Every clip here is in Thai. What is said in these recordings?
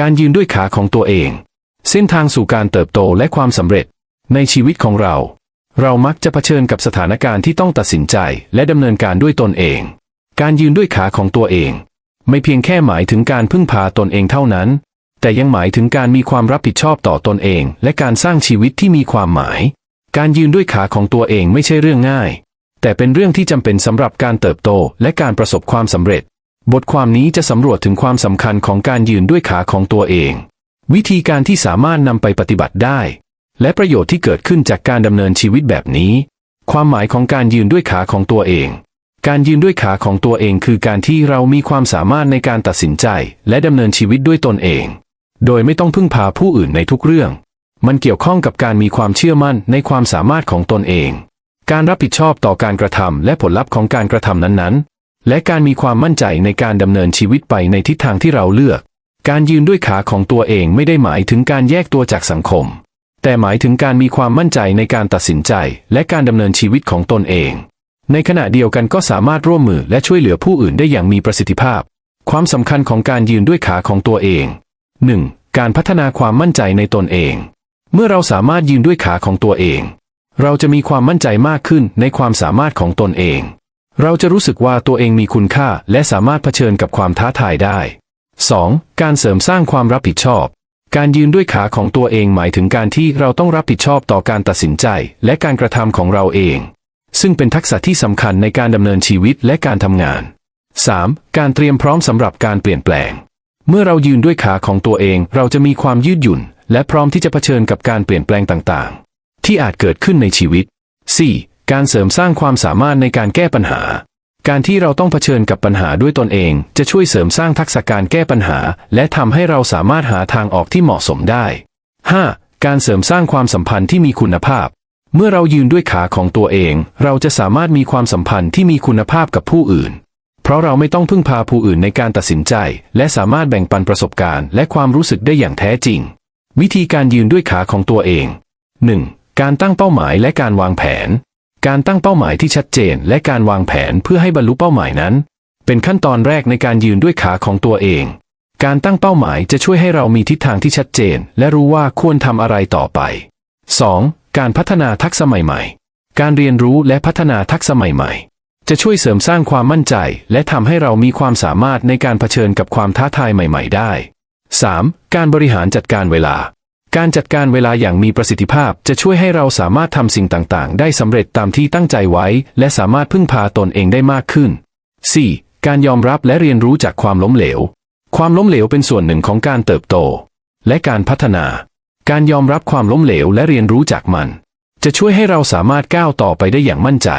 การยืนด้วยขาของตัวเอง เส้นทางสู่การเติบโตและความสำเร็จ ในชีวิตของเรา เรามักจะเผชิญกับสถานการณ์ที่ต้องตัดสินใจและดำเนินการด้วยตนเอง การยืนด้วยขาของตัวเอง ไม่เพียงแค่หมายถึงการพึ่งพาตนเองเท่านั้น แต่ยังหมายถึงการมีความรับผิดชอบต่อตนเอง และการสร้างชีวิตที่มีความหมาย การยืนด้วยขาของตัวเองไม่ใช่เรื่องง่าย แต่เป็นเรื่องที่จำเป็นสำหรับการเติบโตและการประสบความสำเร็จ บทความนี้จะสำรวจถึงความสำคัญของการยืนด้วยขาของตัวเอง วิธีการที่สามารถนำไปปฏิบัติได้ และประโยชน์ที่เกิดขึ้นจากการดำเนินชีวิตแบบนี้ ความหมายของการยืนด้วยขาของตัวเอง การยืนด้วยขาของตัวเองคือการที่เรามีความสามารถในการตัดสินใจ และดำเนินชีวิตด้วยตนเอง โดยไม่ต้องพึ่งพาผู้อื่นในทุกเรื่อง มันเกี่ยวข้องกับการมีความเชื่อมั่นในความสามารถของตนเอง การรับผิดชอบต่อการกระทำและผลลัพธ์ของการกระทำนั้นๆ และการมีความมั่นใจในการดำเนินชีวิตไปในทิศทางที่เราเลือก การยืนด้วยขาของตัวเองไม่ได้หมายถึงการแยกตัวจากสังคม แต่หมายถึงการมีความมั่นใจในการตัดสินใจ และการดำเนินชีวิตของตนเอง ในขณะเดียวกันก็สามารถร่วมมือและช่วยเหลือผู้อื่นได้อย่างมีประสิทธิภาพ ความสำคัญของการยืนด้วยขาของตัวเอง 1. การพัฒนาความมั่นใจในตนเอง เมื่อเราสามารถยืนด้วยขาของตัวเอง เราจะมีความมั่นใจมากขึ้นในความสามารถของตนเอง เราจะรู้สึกว่าตัวเองมีคุณค่าและสามารถเผชิญกับความท้าทายได้ 2. การเสริมสร้างความรับผิดชอบ การยืนด้วยขาของตัวเองหมายถึงการที่เราต้องรับผิดชอบต่อการตัดสินใจ และการกระทำของเราเอง ซึ่งเป็นทักษะที่สำคัญในการดำเนินชีวิตและการทำงาน 3. การเตรียมพร้อมสำหรับการเปลี่ยนแปลง เมื่อเรายืนด้วยขาของตัวเอง เราจะมีความยืดหยุ่น และพร้อมที่จะเผชิญกับการเปลี่ยนแปลงต่างๆ ที่อาจเกิดขึ้นในชีวิต 4. การเสริมสร้างความสามารถในการแก้ปัญหา การที่เราต้องเผชิญกับปัญหาด้วยตนเอง จะช่วยเสริมสร้างทักษะการแก้ปัญหา และทำให้เราสามารถหาทางออกที่เหมาะสมได้ 5. การเสริมสร้างความสัมพันธ์ที่มีคุณภาพ เมื่อเรายืนด้วยขาของตัวเอง เราจะสามารถมีความสัมพันธ์ที่มีคุณภาพกับผู้อื่น เพราะเราไม่ต้องพึ่งพาผู้อื่นในการตัดสินใจ และสามารถแบ่งปันประสบการณ์ และความรู้สึกได้อย่างแท้จริง วิธีการยืนด้วยขาของตัวเอง 1. การตั้งเป้าหมายและการวางแผน การตั้งเป้าหมายที่ชัดเจน และการวางแผนเพื่อให้บรรลุเป้าหมายนั้น เป็นขั้นตอนแรกในการยืนด้วยขาของตัวเอง การตั้งเป้าหมายจะช่วยให้เรามีทิศทางที่ชัดเจน และรู้ว่าควรทำอะไรต่อไป 2. การพัฒนาทักษะใหม่ๆ การเรียนรู้และพัฒนาทักษะใหม่ๆ จะช่วยเสริมสร้างความมั่นใจ และทำให้เรามีความสามารถในการเผชิญกับความท้าทายใหม่ ๆ ได้ 3. การบริหารจัดการเวลา การจัดการเวลาอย่างมีประสิทธิภาพจะช่วยให้เราสามารถทำสิ่งต่างๆ ได้สำเร็จตามที่ตั้งใจไว้ และสามารถพึ่งพาตนเองได้มากขึ้น 4. การยอมรับและเรียนรู้จากความล้มเหลว ความล้มเหลวเป็นส่วนหนึ่งของการเติบโต และการพัฒนา การยอมรับความล้มเหลวและเรียนรู้จากมัน จะช่วยให้เราสามารถก้าวต่อไปได้อย่างมั่นใจ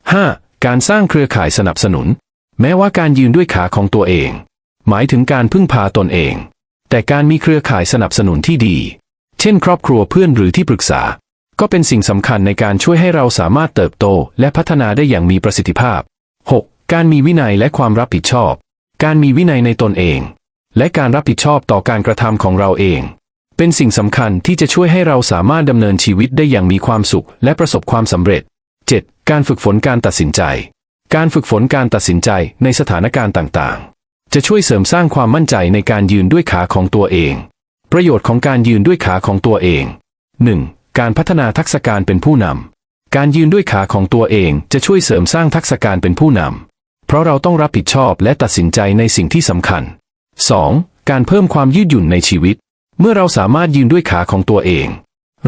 5. การสร้างเครือข่ายสนับสนุน แม้ว่าการยืนด้วยขาของตัวเอง หมายถึงการพึ่งพาตนเอง แต่การมีเครือข่ายสนับสนุนที่ดี เช่น ครอบครัวเพื่อนหรือที่ปรึกษา ก็เป็นสิ่งสำคัญในการช่วยให้เราสามารถเติบโต และพัฒนาได้อย่างมีประสิทธิภาพ 6. การมีวินัยและความรับผิดชอบ การมีวินัยในตนเอง และการรับผิดชอบต่อการกระทำของเราเอง เป็นสิ่งสำคัญที่จะช่วยให้เราสามารถดำเนินชีวิตได้อย่างมีความสุข และประสบความสำเร็จ 7. การฝึกฝนการตัดสินใจ การฝึกฝนการตัดสินใจในสถานการณ์ต่างๆ จะช่วยเสริมสร้างความมั่นใจในการยืนด้วยขาของตัวเอง ประโยชน์ของการยืนด้วยขาของตัวเอง 1. การพัฒนาทักษะการเป็นผู้นำ การยืนด้วยขาของตัวเองจะช่วยเสริมสร้างทักษะการเป็นผู้นำ เพราะเราต้องรับผิดชอบและตัดสินใจในสิ่งที่สำคัญ 2. การเพิ่มความยืดหยุ่นในชีวิต เมื่อเราสามารถยืนด้วยขาของตัวเอง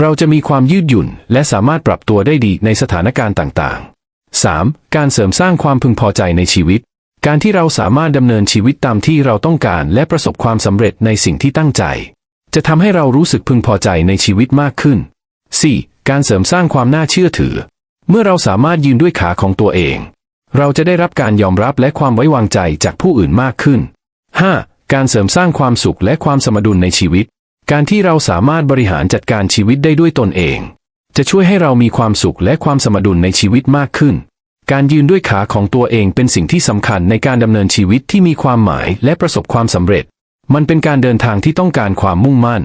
เราจะมีความยืดหยุ่นและสามารถปรับตัวได้ดีในสถานการณ์ต่างๆ 3. การเสริมสร้างความพึงพอใจในชีวิต การที่เราสามารถดำเนินชีวิตตามที่เราต้องการและประสบความสำเร็จในสิ่งที่ตั้งใจ จะทำให้เรารู้สึกพึงพอใจในชีวิตมากขึ้น 4. การเสริมสร้างความน่าเชื่อถือ เมื่อเราสามารถยืนด้วยขาของตัวเอง เราจะได้รับการยอมรับและความไว้วางใจจากผู้อื่นมากขึ้น 5. การเสริมสร้างความสุขและความสมดุลในชีวิต การที่เราสามารถบริหารจัดการชีวิตได้ด้วยตนเอง จะช่วยให้เรามีความสุขและความสมดุลในชีวิตมากขึ้น การยืนด้วยขาของตัวเองเป็นสิ่งที่สำคัญในการดำเนินชีวิตที่มีความหมายและประสบความสำเร็จ มันเป็นการเดินทางที่ต้องการความมุ่งมั่น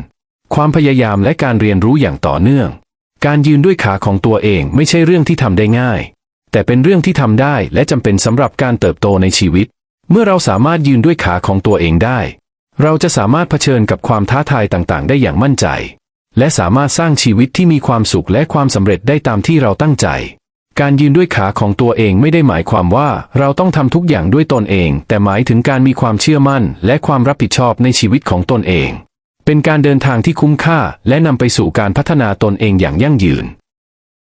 ความพยายามและการเรียนรู้อย่างต่อเนื่อง การยืนด้วยขาของตัวเองไม่ใช่เรื่องที่ทำได้ง่าย แต่เป็นเรื่องที่ทำได้และจำเป็นสำหรับการเติบโตในชีวิต เมื่อเราสามารถยืนด้วยขาของตัวเองได้ เราจะสามารถเผชิญกับความท้าทายต่างๆ ได้อย่างมั่นใจ และสามารถสร้างชีวิตที่มีความสุขและความสำเร็จได้ตามที่เราตั้งใจ การยืนด้วยขาของตัวเองไม่ได้หมายความว่าเราต้องทำทุกอย่างด้วยตนเอง แต่หมายถึงการมีความเชื่อมั่น และความรับผิดชอบในชีวิตของตนเอง เป็นการเดินทางที่คุ้มค่า และนำไปสู่การพัฒนาตนเองอย่างยั่งยืน